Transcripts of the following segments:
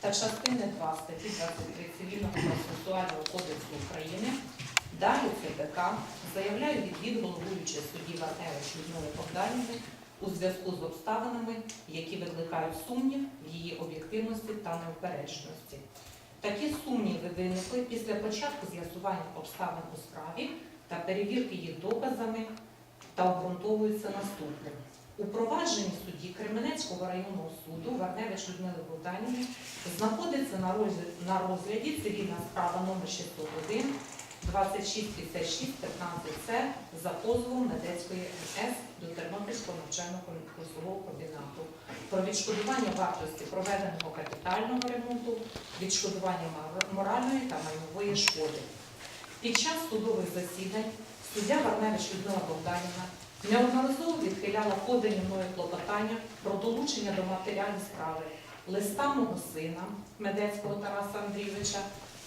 та частини 2 статті 23 Цивільного процесуального кодексу України далі ЦПК заявляю відвід головуючої судді Варневич Людмили Богданівни у зв'язку з обставинами, які викликають сумнів в її об'єктивності та неупередженості. Такі сумніви виникли після початку з'ясування обставин у справі та перевірки їх доказами та обґрунтовуються наступним. У провадженні судді Кременецького районного суду Варневич Людмили Богданівни знаходиться на розгляді, на розгляді цивільна справа номер 601 2656 15 с за позовом Медецької МС до Тернопільського навчально-курсового комбінату про відшкодування вартості проведеного капітального ремонту, відшкодування моральної та майнової шкоди. Під час судових засідань суддя Варневич Людмила Богданівна неодноразово відхиляла подані мною клопотання про долучення до матеріалів справи листа мого сина Медецького Тараса Андрійовича,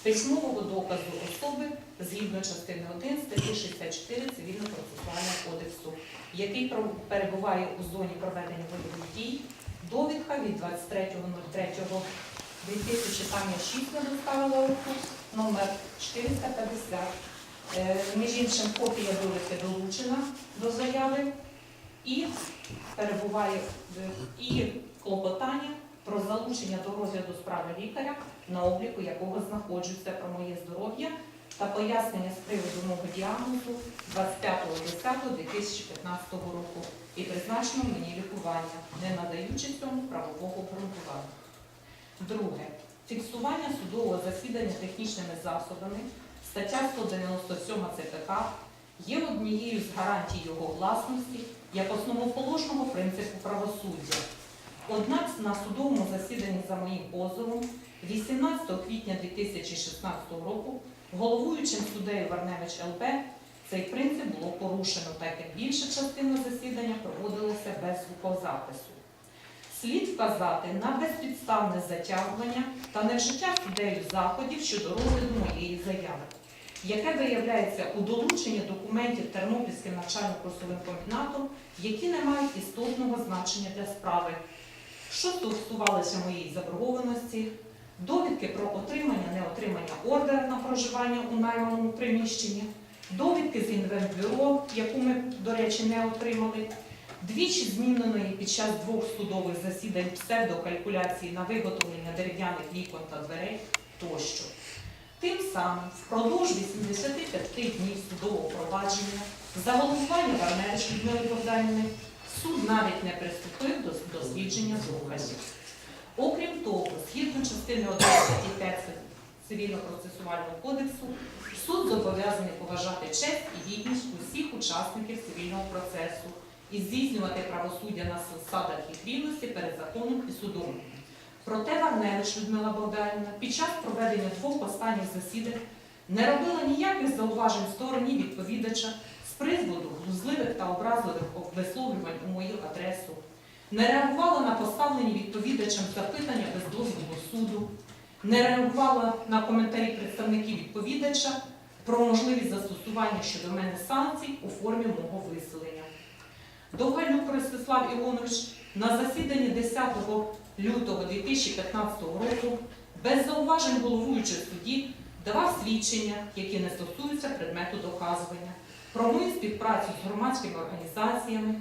письмового доказу особи згідно частини 1 статті 64 Цивільно-процесуального кодексу, який перебуває у зоні проведення бойових дій, довідка від 23.03.2000, там я 6 не доставила руку, номер 450. Е, Між іншим, копія довідки долучена до заяви і перебуває і клопотання про залучення до розгляду справи лікаря, на обліку якого знаходжуся про моє здоров'я та пояснення з приводу мого діагнозу 25.10.2015 року і призначено мені лікування, не надаючи цьому правового обґрунтування. Друге. Фіксування судового засідання технічними засобами Стаття 197 ЦПК є однією з гарантій його власності як основоположного принципу правосуддя. Однак на судовому засіданні за моїм позовом 18 квітня 2016 року головуючим суддею Варневич ЛП цей принцип було порушено, так як більша частина засідання проводилася без звукозапису. Слід вказати на безпідставне затягування та невжиття суддею заходів щодо розгляду моєї заяви, яке виявляється у долученні документів Тернопільським навчально-курсовим комбінатом, які не мають істотного значення для справи, що стосувалися моєї заборгованості, довідки про отримання неотримання ордера на проживання у найманому приміщенні, довідки з інвентбюро, яку ми, до речі, не отримали, двічі зміненої під час двох судових засідань псевдокалькуляції на виготовлення дерев'яних вікон та дверей тощо. Тим самим впродовж 85 днів судового провадження за головування Варневич Людмили Богданівни суд навіть не приступив до дослідження доказів. Окрім того, згідно частини 1 статті 5 Цивільно-процесуального кодексу, суд зобов'язаний поважати честь і гідність усіх учасників цивільного процесу і здійснювати правосуддя на засадах їх рівності перед законом і судом. Проте Варневич Людмила Богданівна під час проведення двох останніх засідань не робила ніяких зауважень стороні відповідача з приводу глузливих та образливих висловлювань у мою адресу, не реагувала на поставлені відповідачам запитання без дозволу суду, не реагувала на коментарі представників відповідача про можливість застосування щодо мене санкцій у формі мого виселення. Довгалюк Ростислав Іонович на засіданні 10 лютого 2015 року без зауважень головуючої судді давав свідчення, які не стосуються предмету доказування, про мою співпрацю з громадськими організаціями,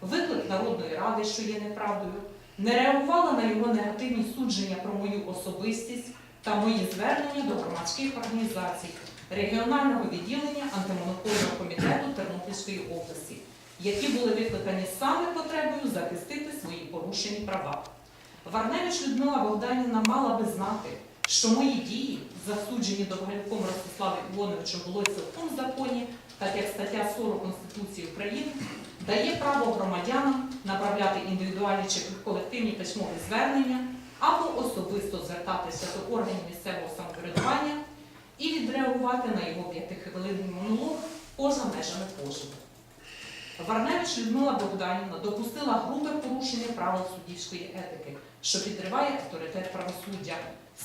виклик Народної ради, що є неправдою, не реагувала на його негативні судження про мою особистість та мої звернення до громадських організацій регіонального відділення антимонопольного комітету Тернопільської області, які були викликані саме потребою захистити свої порушені права. Варневич Людмила Богданівна мала би знати, що мої дії, засуджені Довгалюком Ростиславом Івановичем, були цілком законні, так як стаття 40 Конституції України дає право громадянам направляти індивідуальні чи колективні письмові звернення або особисто звертатися до органів місцевого самоврядування і відреагувати на його п'ятихвилинний монолог поза межами позову. Варневич Людмила Богданівна допустила грубе порушення правил суддівської етики, що підриває авторитет правосуддя,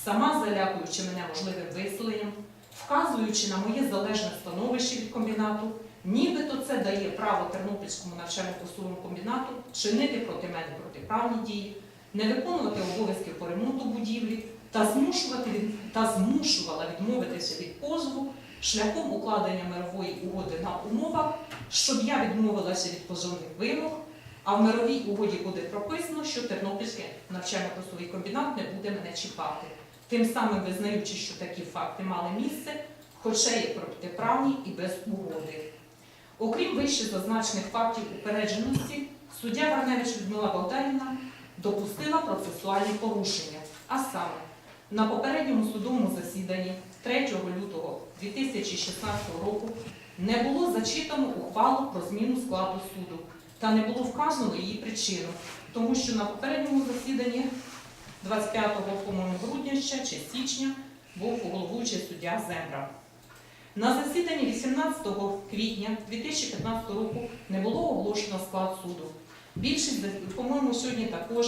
сама залякуючи мене можливим виселенням, вказуючи на моє залежне становище від комбінату, нібито це дає право Тернопільському навчально-курсовому комбінату чинити проти мене протиправні дії, не виконувати обов'язків по ремонту будівлі та змушувати та змушувала відмовитися від позову шляхом укладення мирової угоди на умовах, щоб я відмовилася від позовних вимог, а в мировій угоді буде прописано, що Тернопільський навчально-трудовий комбінат не буде мене чіпати, тим самим визнаючи, що такі факти мали місце, хоча є протиправні і без угоди. Окрім вище зазначених фактів упередженості, суддя Варневич Людмила Богданівна допустила процесуальні порушення, а саме на попередньому судовому засіданні 3 лютого 2016 року не було зачитано ухвалу про зміну складу суду та не було вказано її причину, тому що на попередньому засіданні 25 по-моєму, грудня ще чи січня був головуючий суддя Земра. На засіданні 18 квітня 2015 року не було оголошено склад суду. Більшість, по-моєму, сьогодні також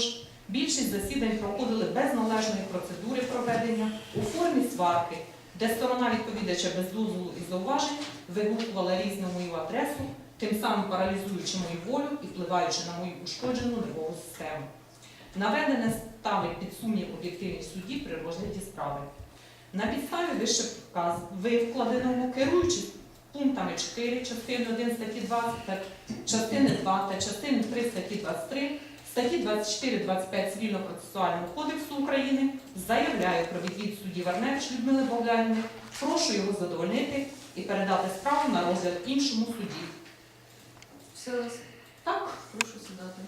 більшість засідань проходили без належної процедури проведення у формі сварки, де сторона відповідача без дозволу і зауважень вигукувала різну мою адресу, тим самим паралізуючи мою волю і впливаючи на мою ушкоджену нервову систему. Наведене ставить під сумнів об'єктивність судді при розгляді справи. На підставі вище викладеного, керуючись пунктами 4 частини 1 статті 20 частини 2 та частини 3 статті 23, статті 24-25 Цивільно-процесуального кодексу України, заявляю про відвід судді Варневич Людмили Богданівни, прошу його задовольнити і передати справу на розгляд іншому суді. Все. Так, Прошу сідати.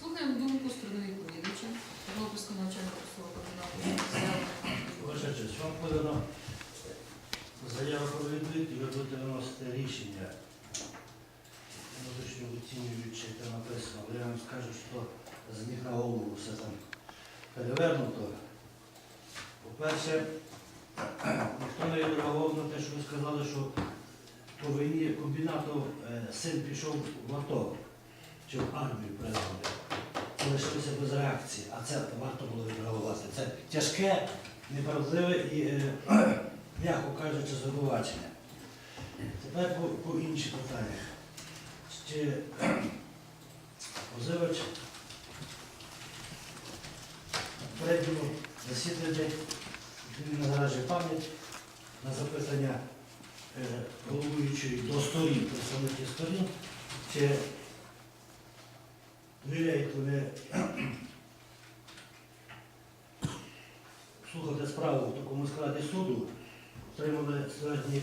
Слухаємо думку сторони відповідача. Тернопільського навчального комбінату. Ваша честь, вам подано заява про відвід і ви будете виносити рішення. Внутрішньо оцінюючи, там написано, але я вам скажу, що з на голову все там перевернуто. По-перше, ніхто не реагував на те, що ви сказали, що по війні комбінату е, син пішов в АТО чи в армію призвали. Це без реакції, а це варто було відреагувати. Це тяжке неправдиве і, е, м'яко кажучи, звинувачення. Тепер по, по інші питання. Чи позивач на засіданні він не пам'ять на запитання е, головуючої до сторін, представників сторін, чи довіряють вони слухати справу в такому складі суду, отримали ствердні е,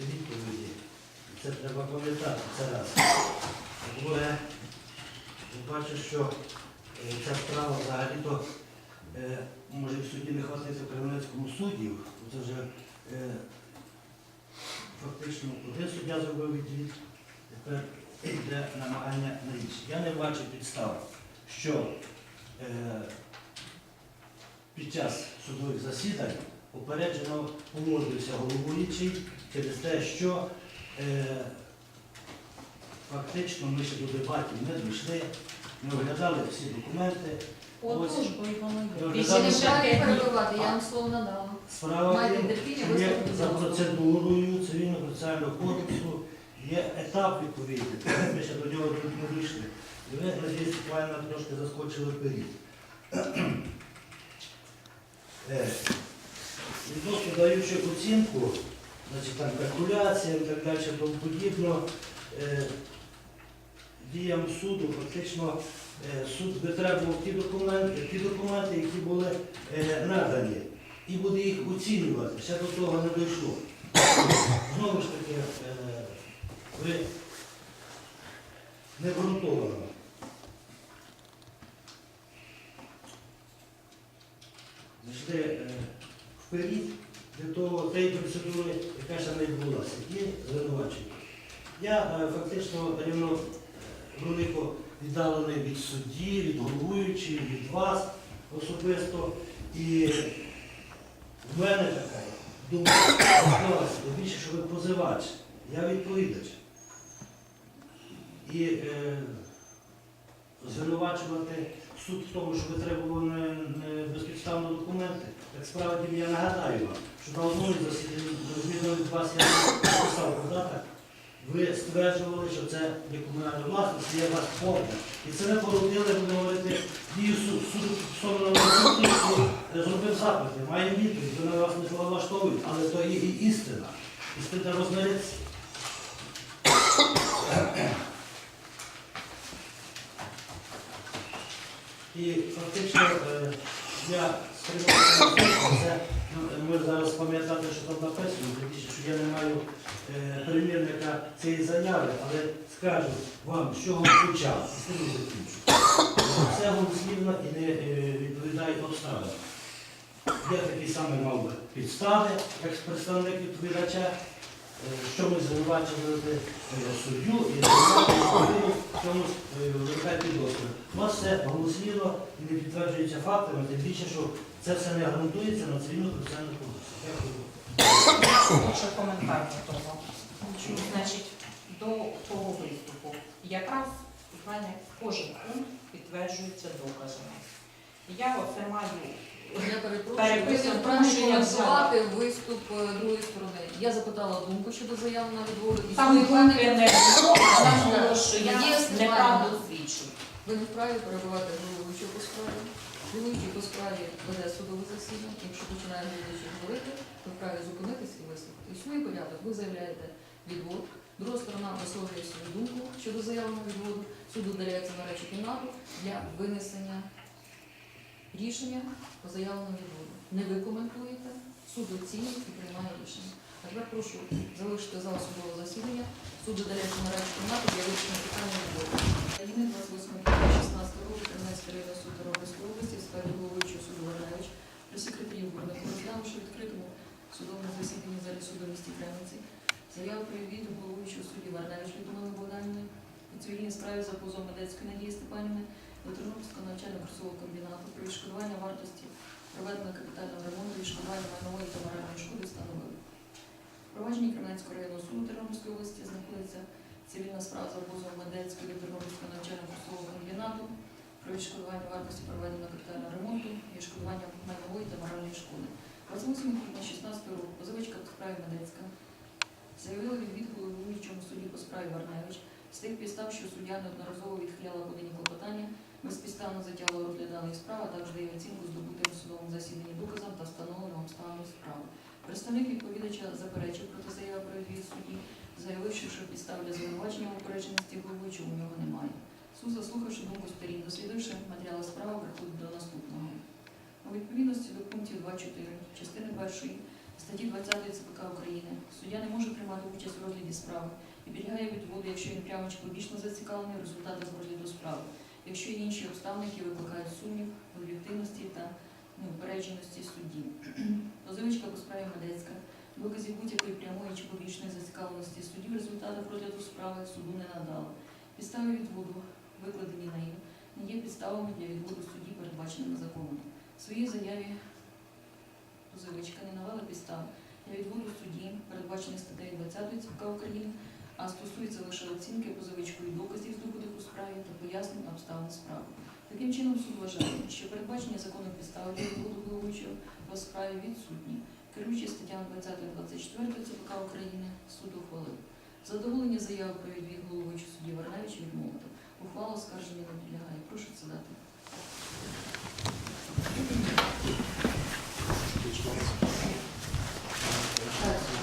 відповіді. Це треба пам'ятати, це раз. Друге, бачу, що е, ця справа взагалі-то може в суді не хватити в Кременецькому суді, це вже е, фактично один суддя зробив відвід, тепер йде намагання на інші. Я не бачу підстав, що е, під час судових засідань упереджено погодився головуючий через те, що е, фактично ми ще до дебатів не дійшли, ми оглядали всі документи. Ось. Більше днів. перебувати, я вам слово надала. Справа в Майте тім, терпіння, що є вислухати за думку. процедурою цивільно-процесуального кодексу є етап відповідний. Ми ще до нього тут не дійшли. І ви, надіюсь, буквально трошки заскочили вперед. Е, Відносно даючи оцінку, значить там калькуляціям і так далі, тому подібно, е, діям суду, фактично суд витребував ті документи, ті документи, які були е, надані, і буде їх оцінювати. Ще до того не дійшло. Знову ж таки, е, ви не ґрунтовано. Зайшли е, вперед для того тієї процедури, яка ще не відбулася. Є звинувачення. Я е, фактично рівно е, велико віддалений від судді, від головуючої, від вас особисто. І в мене така думка склалася, більше, що ви позивач, я відповідач. І е, звинувачувати суд в тому, що ви требували не, не безпідставно документи, так справді я нагадаю вам, що на одному з засідань, від вас я написав податок, ви стверджували, що це є комунальна власність, є ваш погляд. І це ми породили, будемо говорити, дію суду зробив запити. Маємо відповідь, вони вас не влаштовують, але то є і істина. Істина розмириться. І фактично е, я сприймаю це, ми зараз пам'ятати, що там написано, що я не маю е, примірника цієї заяви, але скажу вам, з чого почав, і і закінчу. Це голослівно і не е, відповідає обставинам. Я такий самий мав би підстави, як представник відповідача, що ми звинувачували суддю і в цьому е, виникає підозри. У нас все голослівно і не підтверджується фактами, тим більше, що це все не ґрунтується на цивільну процесуальну кодексі. Дякую. Ще коментар до того. Значить, до того виступу. Якраз кожен пункт підтверджується доказами. Я оце маю Я перепрошую, тому що я коментувати виступ е, другої сторони. Я запитала думку щодо заяви на відводу. і там думки не було, але було, що я Є неправду свідчу. Ви не вправі перебувати головуючого по справі. Головуючий по справі веде судове засідання. Якщо починає головуючий говорити, то вправі зупинитись і вислухати. І свій порядок ви заявляєте відвод. Друга сторона висловлює свою думку щодо заяви на відводу. Суд удаляється на речі кімнату для винесення рішення по заявленому відводу. Не ви коментуєте, суд оцінює і приймає рішення. А тепер прошу залишити зал судового засідання. Суд удаляється на речі кімнату для вирішення питання відводу. України 28 квітня 16 року 13 районного суду Тернопільської області в складі головуючого суду Варневич при секретарі Бурних розглянувши в відкритому судовому засіданні в залі суду місті Кременці заяву про відвід головуючого судді Варневич Людмили Богданівни у цивільній справі за позовом Медецької Надії Степанівни до Тернопільського навчально-курсового комбінату про відшкодування вартості проведеного капітального ремонту відшкодування майнової та моральної шкоди встановили. В провадженні Кременецького районного суду Тернопільської області знаходиться цивільна справа за позовом Медецького від Тернопільського навчально-курсового комбінату про відшкодування вартості проведеного капітального ремонту і відшкодування майнової та моральної шкоди. 28 квітня 16 року позивачка по справі Медецька заявила відвід головуючому суді по справі Варневич з тих підстав, що суддя неодноразово відхиляла подані клопотання, безпідставно затягла розглядали справи, а також дає оцінку здобутим в судовому засіданні доказам та встановленим обставинам справи. Представник відповідача заперечив проти заяви про відвід судді, заявивши, що підстав для звинувачення в упередженості головуючого у нього немає. Суд, заслухавши думку сторін, дослідивши матеріали справи, приходить до наступного. У відповідності до пунктів 2.4 частини 1 статті 20 ЦПК України суддя не може приймати участь у розгляді справи і підлягає відводу, якщо він прямо чи побічно зацікавлений в результатах розгляду справи, якщо інші обставини, які викликають сумнів в об'єктивності та неупередженості судді. Позивичка по справі Медецька доказів будь-якої прямої чи побічної зацікавленості судді в результатах розгляду справи суду не надала. Підстави відводу, викладені нею, не є підставами для відводу судді, передбаченими законом. В своїй заяві позивичка не навела підстав для відводу судді, передбачених статтею 20 ЦПК України, а стосується лише оцінки позивичкою доказів, здобутих у справі та пояснень обставин справи. Таким чином суд вважає, що передбачення законних підстав для головуючого по справі відсутні. Керуючи статтями 20-24 ЦПК України, суд ухвалив. Задоволення заяви про відвід головуючого судді Варневича відмовити. Ухвала оскарження не підлягає. Прошу це дати.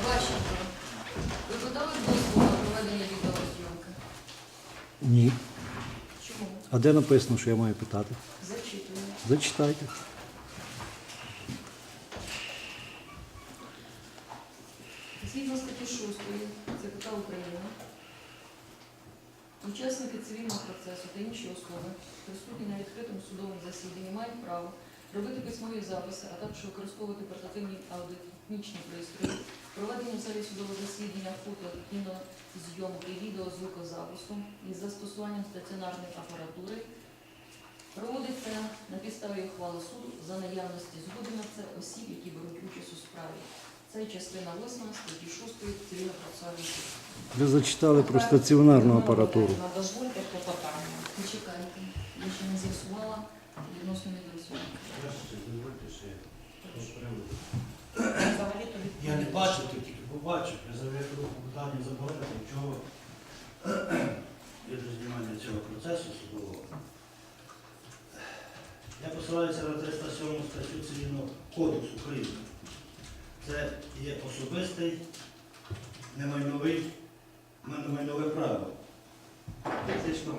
Ващенко, ви подали дозвіл на проведення відеозйомки? Ні. Чому? А де написано, що я маю питати? Зачитую. Зачитайте. Згідно статті 6 ЦПК України, учасники цивільного процесу та інші особи, присутні на відкритому судовому засіданні, мають право робити письмові записи, а також використовувати портативні аудіотехнічні пристрої, проведення в залі судового засідання, фото, кінозйомки, відео, звукозапису із застосуванням стаціонарної апаратури проводиться на підставі ухвали суду за наявності згоди на це осіб, які беруть участь у справі. Це частина 8 статті 6 цивільного процесуального кодексу. Ви зачитали про стаціонарну апаратуру. Дозвольте клопотання. Почекайте, я ще не з'ясувала відносно відеозйомки. Краще, дозвольте ще. Я не бачив, то тільки побачив, я завірив питання заборонити, чого від знімання цього процесу судового. Я посилаюся на 307 статтю Цивільного кодексу України. Це є особистий, немайновий, немайнове право. Фізично,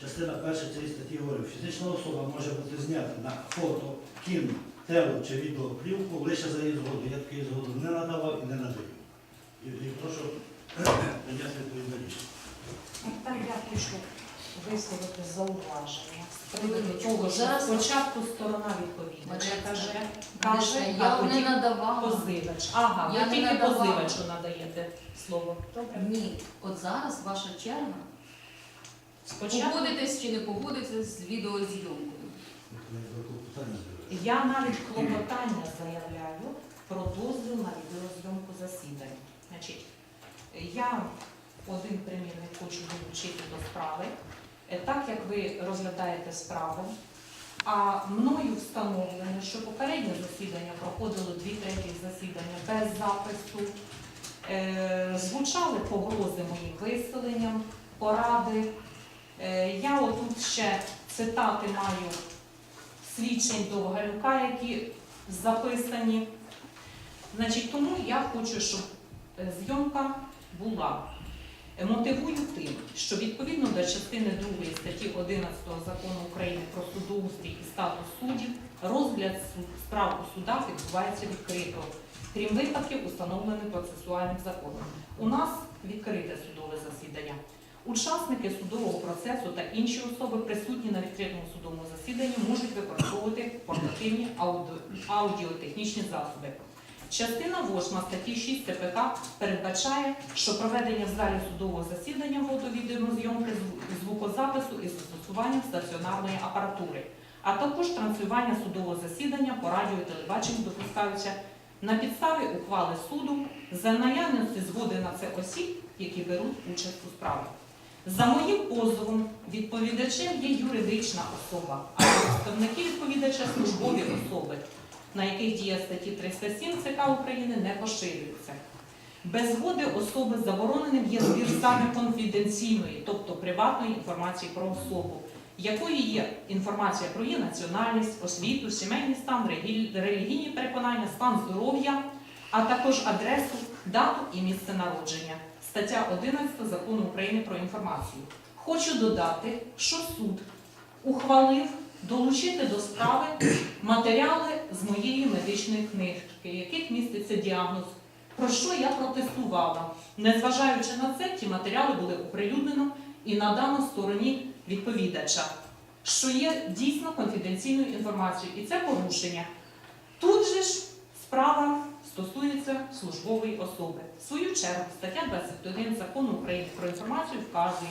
частина перша цієї статті говорить, фізична особа може бути знята на фото, кіно, тело чи відеоплівку лише за її згоду. Я такої згоду не надавав і не надаю. І, і прошу прийняти відповідне рішення. Так, я хочу висловити зауваження. з приводу того, що зараз- спочатку сторона відповідача Марія каже, Каже, я а не тоді надавала. позивач. Ага, Я ви не тільки надавала. позивачу надаєте слово. Добре. Ні, от зараз ваша черга. Спочатку Погодитесь чи не погодитесь з відеозйомкою. До збираємося. Я навіть клопотання заявляю про дозвіл на відеозйомку засідань. Значить, я один примірник хочу долучити до справи. Е, Так як ви розглядаєте справу, а мною встановлено, що попереднє засідання проходило дві третіх засідання без запису, е, звучали погрози моїм виселенням, поради. Е, я отут ще цитати маю свідчень Довгалюка, які записані. Значить, тому я хочу, щоб е, зйомка була. Е, Мотивую тим, що відповідно до частини 2 статті 11 закону України про судоустрій і статус суддів, розгляд справ у судах відбувається відкрито, крім випадків, установлених процесуальним законом. У нас відкрите судове засідання. Учасники судового процесу та інші особи, присутні на відкритому судовому засіданні, можуть використовувати портативні аудіо- аудіотехнічні засоби. Частина 8 статті 6 ЦПК передбачає, що проведення в залі судового засідання фото-відеозйомки звукозапису із застосуванням стаціонарної апаратури, а також транслювання судового засідання по радіо і телебаченню допускаються на підставі ухвали суду за наявності згоди на це осіб, які беруть участь у справі. За моїм позовом відповідачем є юридична особа, а представники відповідача службові особи, на яких дія статті 307 ЦК України не поширюється. Без згоди особи забороненим є збір саме конфіденційної, тобто приватної інформації про особу, якою є інформація про її національність, освіту, сімейний стан, релігійні переконання, стан здоров'я, а також адресу, дату і місце народження. Стаття 11 Закону України про інформацію. Хочу додати, що суд ухвалив долучити до справи матеріали з моєї медичної книжки, яких міститься діагноз, про що я протестувала. Незважаючи на це, ті матеріали були оприлюднено і надано стороні відповідача, що є дійсно конфіденційною інформацією, і це порушення. Тут же ж справа стосується службової особи. В свою чергу стаття 21 закону України про інформацію вказує,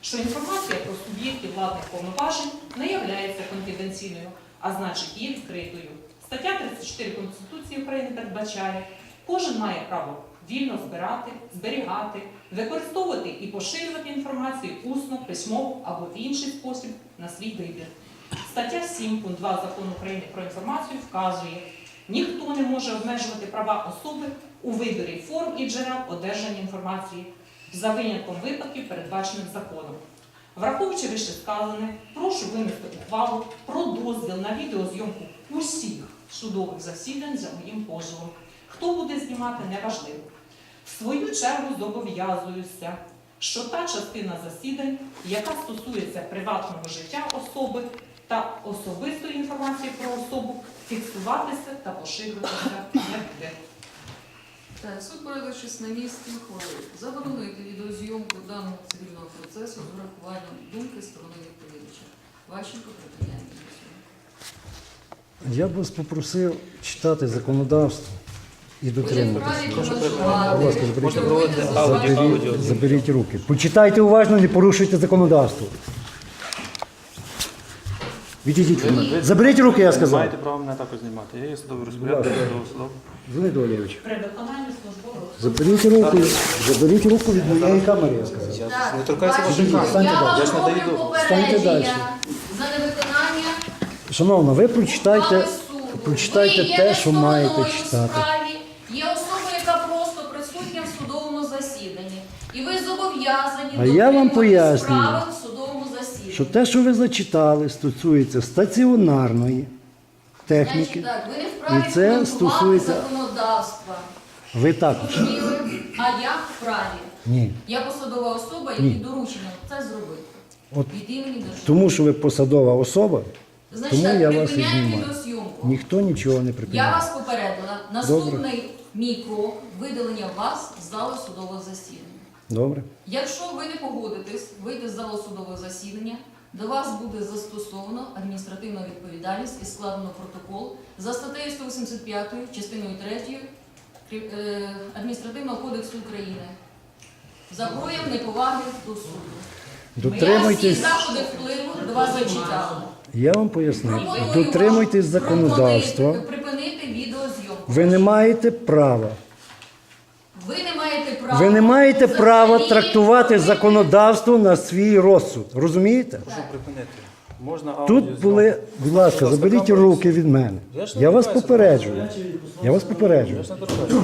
що інформація про суб'єктів владних повноважень не є конфіденційною, а значить є відкритою. Стаття 34 Конституції України передбачає, кожен має право вільно збирати, зберігати, використовувати і поширювати інформацію усно, письмово або в інший спосіб на свій вибір. Стаття 7 пункт 2 закону України про інформацію вказує, ніхто не може обмежувати права особи у виборі форм і джерел одержання інформації за винятком випадків, передбачених законом. Враховуючи вище сказане, прошу винести ухвалу про дозвіл на відеозйомку усіх судових засідань за моїм позовом. Хто буде знімати, неважливо. В свою чергу зобов'язуюся, що та частина засідань, яка стосується приватного життя особи та особистої інформації про особу, фіксуватися та поширюватися не буде. Так, суд на місці ухвалив заборонити відеозйомку даного цивільного процесу з врахуванням думки сторони відповідача. Ващенко припиняє. Я б вас попросив читати законодавство і дотримуватися. Будь ласка, заберіть руки. Заберіть, заберіть руки. Почитайте уважно, не порушуйте законодавство. Відійдіть від мене. Заберіть руки, я сказав. маєте право мене також знімати. Я є судовий розпорядник Будь ласка. заберіть руку, заберіть руку від моєї камери, я сказав. Я не торкаюся ваших камер. Станьте Я далі. вам надаю роблю Станьте далі. за невиконання Шановна, ви прочитайте, Читайте, прочитайте те, що маєте читати. Є особа, яка просто присутня в судовому засіданні. І ви зобов'язані А я вам пояснюю. Що те, що ви зачитали, стосується стаціонарної техніки. Так, ви не вправі І це стосується- законодавства. Ви також. А я вправі. Ні. Я посадова особа, якій доручено це зробити. От Від імені держави. тому, що ви посадова особа, Значить, тому так, я вас і припиняємо знімаю. відеозйомку. ніхто нічого не Я припиняє. вас попередила. Наступний мій крок видалення вас з залу судового засідання. Добре? Якщо ви не погодитесь вийти з залу судового засідання, до вас буде застосовано адміністративну відповідальність і складено протокол за статтею 185 частиною 3 е, Адміністративного кодексу України за прояв неповаги до суду. Я всі заходи впливу до вас зачитала. я вам поясню. Дотримуйтесь законодавства. Припинити відеозйомку. Ви не маєте права. Ви не маєте права. Ви не маєте права трактувати законодавство на свій розсуд. Розумієте? Прошу припинити. Можна Тут були, будь ласка, заберіть руки від мене. Я вас попереджую. Я вас попереджую.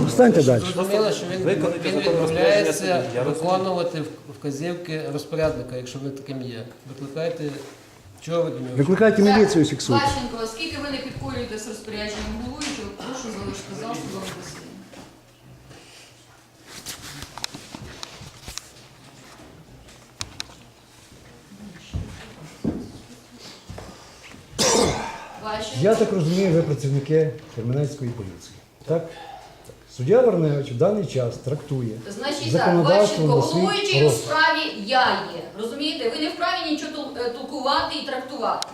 Встаньте далі. Зрозуміло, що він, Виконайте він закон розпорядження відмовляється судді. Я розумію. виконувати вказівки розпорядника, якщо ви таким є. Викликайте, чого ви до нього? Викликайте міліцію, фіксуйте. Ващенко, оскільки ви не підкорюєтесь розпорядженням головуючого, прошу залишити зал судового засідання. Ващенко. Я так розумію, ви працівники Кременецької поліції. Так? Суддя Варневич в даний час трактує Значить так, законодавство Ващенко, на свій головуючий у розсуд. справі я є. Розумієте? Ви не вправі нічого тол- е, толкувати і трактувати.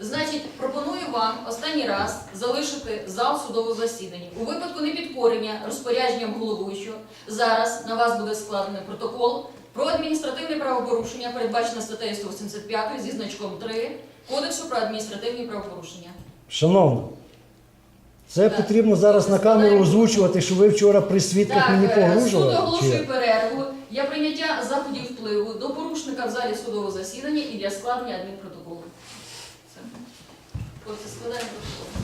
Значить, пропоную вам останній раз залишити зал судового засідання. У випадку непідкорення розпорядженням головуючого зараз на вас буде складений протокол про адміністративне правопорушення, передбачене статтею 185 зі значком 3 Кодексу про адміністративні правопорушення. Шановна, це Так. потрібно зараз на камеру озвучувати, що ви вчора при свідках мені е, суд погрожували? Оголошує перерву для прийняття заходів впливу до порушника в залі судового засідання і для складення адмінпротоколу. Все. Хлопці, складаємо протокол.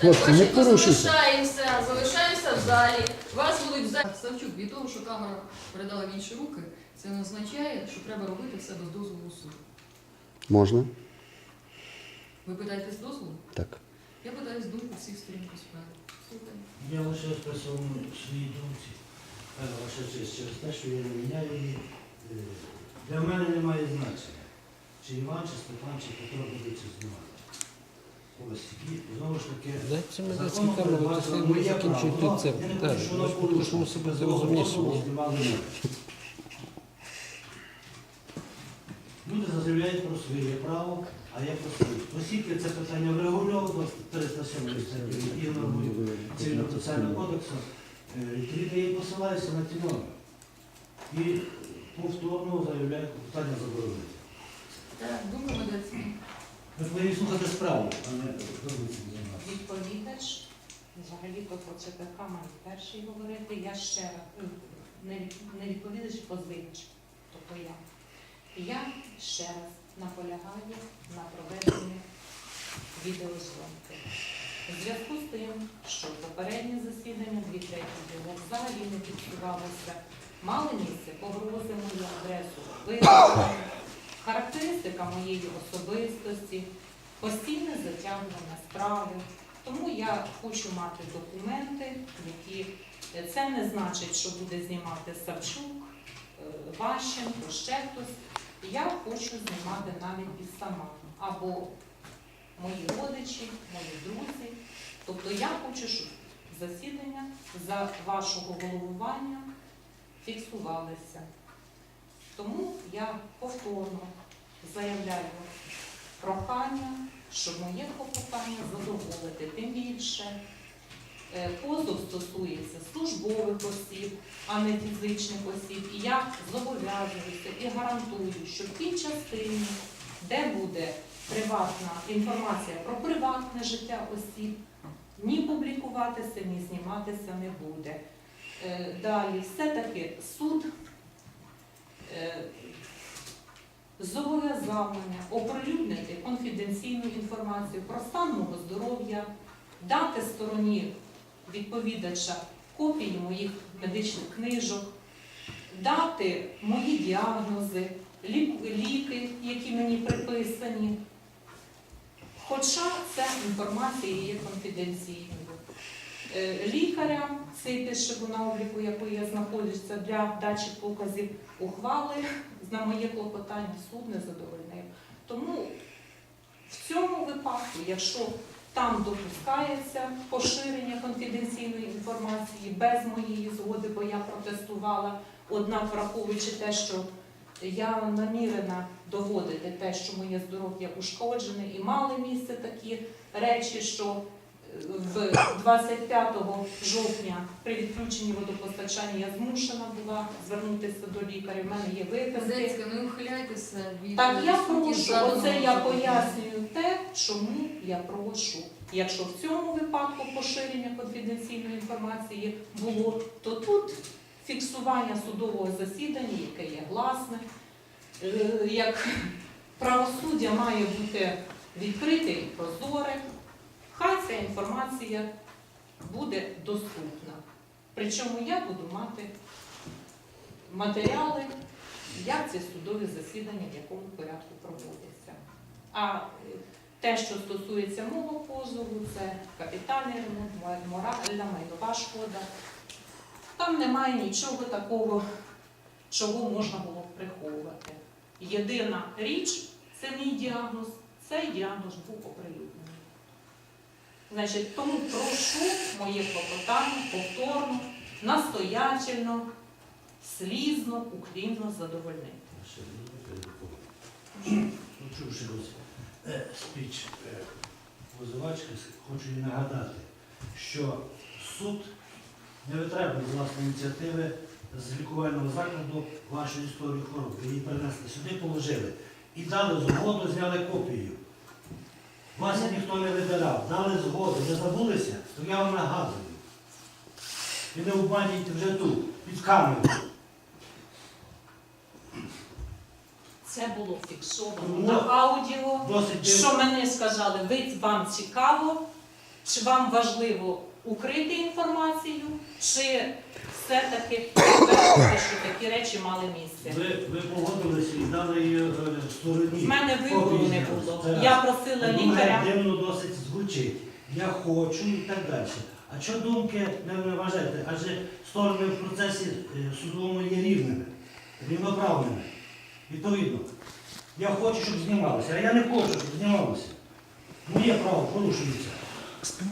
Хлопці, не бачите, порушуйте. Залишаємося, залишаємося в залі. Вас будуть в залі. Савчук, від того, що камера передала в інші руки, це не означає, що треба робити все без дозволу суду. Можна? Ви питаєтесь дозволу? Так. Я питаюсь думку всіх сторін по справі. Я лише своєму своїй думці, ваша честь, через те, що я не міняю її, е, для мене немає значення, чи Іван, чи Степан, чи Петро буде це знімати. Ось і знову ж таки. Дайте мені ці законом камери, передбачено ви моє закінчуйте право. це Я не питання. кажу, що Ви воно порушено. себе дозволу знімали мене. Люди заявляють про своє право, а я про своє. Оскільки це питання врегульовано 307 статті цивільного процесуального кодексу, е, відповідно я посилаюся на ті норми. І повторно заявляю питання заборонити. Так, думка медицини. Ви повинні слухати справу, а не дурниці займатися. Відповідач, взагалі-то про ЦПК має перший говорити. Я ще раз, е, не відповідач, позивач, тобто я. Я ще раз наполягаю на проведенні відеозйомки. У зв'язку з тим, що попереднє засідання, дві треті було взагалі не фіксувалося, мали місце погрози мою адресу, визнання, характеристика моєї особистості, постійне затягнення справи. Тому я хочу мати документи, які це не значить, що буде знімати Савчук, е, Ващенко, ще хтось. Я хочу знімати навіть і сама. Або мої родичі, мої друзі. Тобто я хочу, щоб засідання за вашого головування фіксувалися. Тому я повторно заявляю прохання, щоб моє клопотання задоволити. Тим більше позов стосується службових осіб, а не фізичних осіб. І я зобов'язуюся і гарантую, що в тій частині, де буде приватна інформація про приватне життя осіб, ні публікуватися, ні зніматися не буде. Е, Далі, все-таки суд е, зобов'язав мене оприлюднити конфіденційну інформацію про стан мого здоров'я, дати стороні відповідача копії моїх медичних книжок, дати мої діагнози, лік- ліки, які мені приписані. Хоча ця інформація є конфіденційною. Е, Лікаря цей пише на обліку, якої я знаходжуся для дачі показів ухвали на моє клопотання суд не задовольнив. Тому в цьому випадку, якщо там допускається поширення конфіденційної інформації без моєї згоди, бо я протестувала, однак враховуючи те, що я намірена доводити те, що моє здоров'я ушкоджене, і мали місце такі речі, що в 25 жовтня при відключенні водопостачання я змушена була звернутися до лікаря. У мене є виписки. Зецька, не ухиляйтеся від Так я прошу, оце я пояснюю те, чому я прошу. Якщо в цьому випадку поширення конфіденційної інформації було, то тут фіксування судового засідання, яке є гласне, е, як правосуддя має бути відкрите і прозоре, інформація буде доступна. Причому я буду мати матеріали як ці судові засідання, в якому порядку проводяться. А е, те, що стосується мого позову, це капітальний ремонт, моральна, майнова шкода. Там немає нічого такого, чого можна було б приховувати. Єдина річ це мій діагноз. Цей діагноз був оприлюднений. Значить, тому прошу моє клопотання повторно, настоятельно, слізно, уклінно задовольнити. Е, спіч е, позивачки, хочу їй нагадати, що суд не витребує власної ініціативи з лікувального закладу вашу історію хвороби. Її принесли сюди, положили. І дали згоду, зняли копію. Вас ніхто не вибирав, дали згоду, не забулися, то я вам нагадую. І не обманюйте вже тут, під камерою. Це було фіксовано на аудіо. Досить Що мене сказали, ви вам цікаво, чи вам важливо укрити інформацію, чи все-таки що такі речі мали місце? Ви, ви погодилися і дали її е, стороні. В мене вибору не було. Я просила лікаря. Дивно досить звучить. Я хочу і так далі. А що думки не, не вважаєте? Адже сторони в процесі е, судовому є рівними, рівноправними. Відповідно, я хочу, щоб знімалося, а я не хочу, щоб знімалося. Моє право порушується.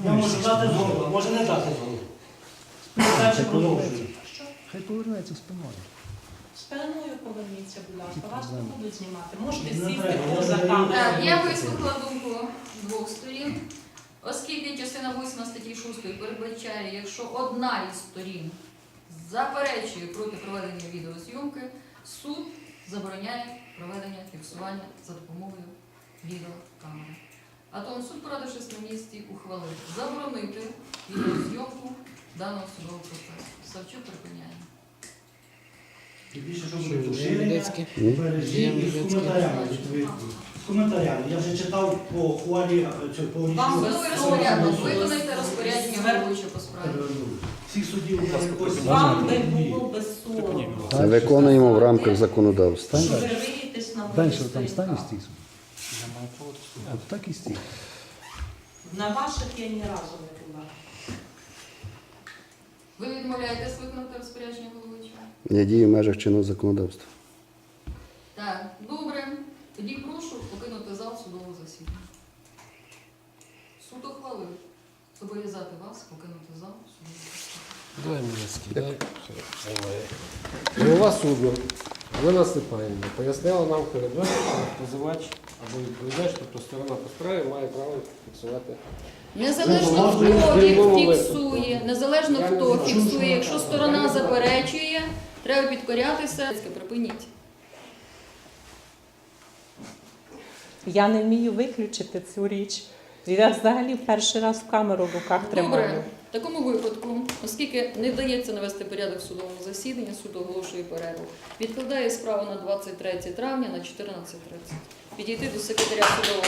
Я можу дати згоду, може не дати згоду. Далі продовжую. Що? Хай повернеться спиною. Спиною поверніться, будь ласка, вас не будуть знімати. Можете Не сісти треба, я поза камерою. Так, я вислухала думку двох сторін. Оскільки частина 8 статті 6 передбачає, якщо одна із сторін заперечує проти проведення відеозйомки, суд забороняє проведення фіксування за допомогою відеокамери. А тому суд, порадившись на місці, ухвалив заборонити відеозйомку даного судового процесу. Савчук припиняє. І більше, що Що, буде поширення, Медицький? і з коментарями. відповідно. З коментарями. Я вже читав по ухвалі е, цього по Вам рішенню розпорядок. Виконайте розпорядження головуючого по справі. Всіх судів. Вам би було без соромно, Виконуємо в рамках законодавства. що ви риєтесь на моїх там стій. От так і стій. На ваших я ні разу не була. Ви відмовляєтесь виконати розпорядження головуючого? Я дію в межах чинного законодавства. Так, добре. Тоді прошу покинути зал судового засідання. Суд ухвалив зобов'язати вас покинути зал судового засідання. Давай Мінецький, дай. Голова суду, Олена Степанівна, пояснила нам передбачити, що позивач або відповідач, тобто сторона по справі має право фіксувати. Незалежно хто Відмовили. фіксує, незалежно хто фіксує, якщо сторона заперечує, треба підкорятися. Припиніть. Я не вмію виключити цю річ. Я взагалі перший раз в камеру в руках Добре, такому випадку, оскільки не вдається навести порядок в судовому засіданні, суд оголошує перерву. Відкладає справу на 23 травня на 14.30. Підійти до секретаря судового